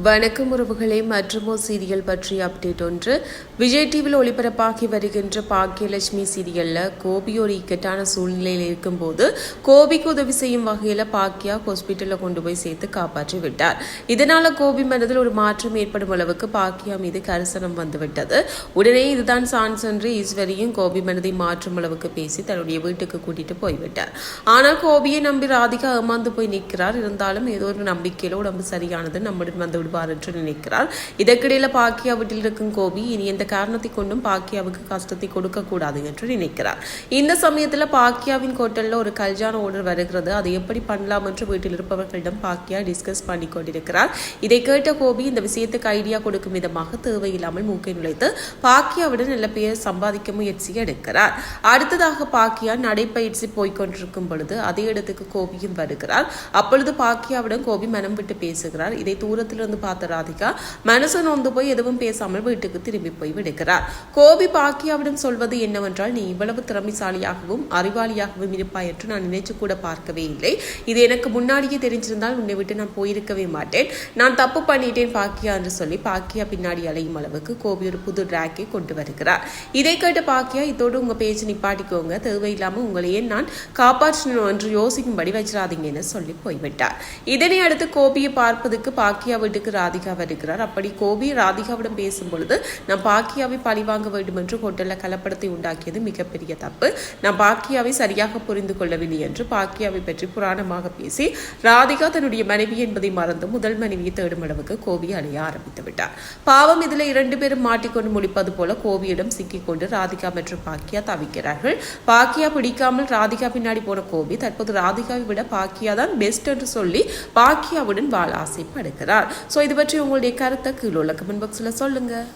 வணக்கம் உறவுகளே மற்றுமோ சீரியல் பற்றிய அப்டேட் ஒன்று. விஜய் டிவியில் ஒளிபரப்பாகி வருகின்ற பாக்கியலட்சுமி சீரியல்ல கோபி ஒரு இக்கட்டான சூழ்நிலையில் இருக்கும்போது கோபிக்கு உதவி செய்யும் வகையில் பாக்கியா ஹாஸ்பிட்டலில் கொண்டு போய் சேர்த்து காப்பாற்றி விட்டார். இதனால் கோபி மனதில் ஒரு மாற்றம் ஏற்படும் அளவுக்கு பாக்கியா மீது கரிசனம் வந்துவிட்டது. உடனே இதுதான் சான்ஸ் என்று ஈஸ்வரியும் கோபி மனதை மாற்றும் அளவுக்கு பேசி தன்னுடைய வீட்டுக்கு கூட்டிட்டு போய்விட்டார். ஆனால் கோபியை நம்பி ராதிகா ஏமாந்து போய் நிற்கிறார். இருந்தாலும் ஏதோ ஒரு நம்பிக்கையில உடம்பு சரியானது நம்முடன் வந்து விடுவார் என்று நினைக்கிறார். இதற்கிடையில் பாக்கியா வீட்டில் இருக்கும் கோபி இனி எந்த காரணத்தை கொண்டும் பாக்கியாவுக்கு கஷ்டத்தை கொடுக்க கூடாது என்று நினைக்கிறார். இந்த சமயத்தில் பாக்கியாவின் ஹோட்டலில் ஒரு கல்யாண ஆர்டர் வருகிறது. அதை எப்படி பண்ணலாம் என்று வீட்டில் இருப்பவர்களிடம் பாக்கியா டிஸ்கஸ் பண்ணி கொண்டிருக்கிறார். இதை கேட்ட கோபி இந்த விஷயத்துக்கு ஐடியா கொடுக்கும் விதமாக தேவையில்லாமல் மூக்கை நுழைத்து பாக்கியாவுடன் நல்ல பெயர் சம்பாதிக்க முயற்சி எடுக்கிறார். அடுத்ததாக பாக்கியா நடைப்பயிற்சி போய்கொண்டிருக்கும் பொழுது அதே இடத்துக்கு கோபியும் வருகிறார். அப்பொழுது பாக்கியாவிடம் கோபி மனம் விட்டு பேசுகிறார். இதை தூரத்திலிருந்து இருந்து பார்த்த ராதிகா மனசு நொந்து போய் எதுவும் பேசாமல் வீட்டுக்கு திரும்பி போய் விடுகிறார். கோபி பாக்கியாவிடம் சொல்வது என்னவென்றால் நீ இவ்வளவு திறமைசாலியாகவும் அறிவாளியாகவும் இருப்பாய் என்று நான் நினைச்சு கூட பார்க்கவே இல்லை. இது எனக்கு முன்னாடியே தெரிஞ்சிருந்தால் உன்னை விட்டு நான் போயிருக்கவே மாட்டேன். நான் தப்பு பண்ணிட்டேன் பாக்கியா என்று சொல்லி பாக்கியா பின்னாடி அலையும் அளவுக்கு கோபி ஒரு புது டிராக்கை கொண்டு வருகிறார். இதை கேட்ட பாக்கியா இதோடு உங்க பேச்சு நிப்பாட்டிக்கோங்க. தேவையில்லாம உங்களையே நான் காப்பாற்றணும் என்று யோசிக்கும்படி வச்சிடாதீங்கன்னு சொல்லி போய்விட்டார். இதனை அடுத்து கோபியை பார்ப்பதற்கு பாக்கியா வீட்டுக்கு ராதிகா வருகிறார் அப்படி கோபி ராதிகாவிடம் பேசும் பொழுது நான் பாக்கியாவை பழிவாங்க வேண்டும் என்று ஹோட்டலில் கலப்படத்தை உண்டாக்கியது மிகப்பெரிய தப்பு. நான் பாக்கியாவை சரியாக புரிந்து கொள்ளவில்லை என்று பாக்கியாவை பற்றி புராணமாக பேசி ராதிகா தன்னுடைய மனைவி என்பதை மறந்து முதல் மனைவியை தேடும் அளவுக்கு கோபி அலைய ஆரம்பித்து விட்டார். பாவம் இதில் இரண்டு பேரும் மாட்டிக்கொண்டு முடிப்பது போல கோபியிடம் சிக்கிக்கொண்டு ராதிகா மற்றும் பாக்கியா தவிக்கிறார்கள். பாக்கியா பிடிக்காமல் ராதிகா பின்னாடி போன கோபி தற்போது ராதிகாவை விட பாக்கியா தான் பெஸ்ட் என்று சொல்லி பாக்கியாவுடன் வாழ ஆசைப்படுகிறார். ஸோ இது பற்றி உங்களுடைய கருத்தை கீழே உள்ள கமெண்ட் பாக்ஸில் சொல்லுங்கள்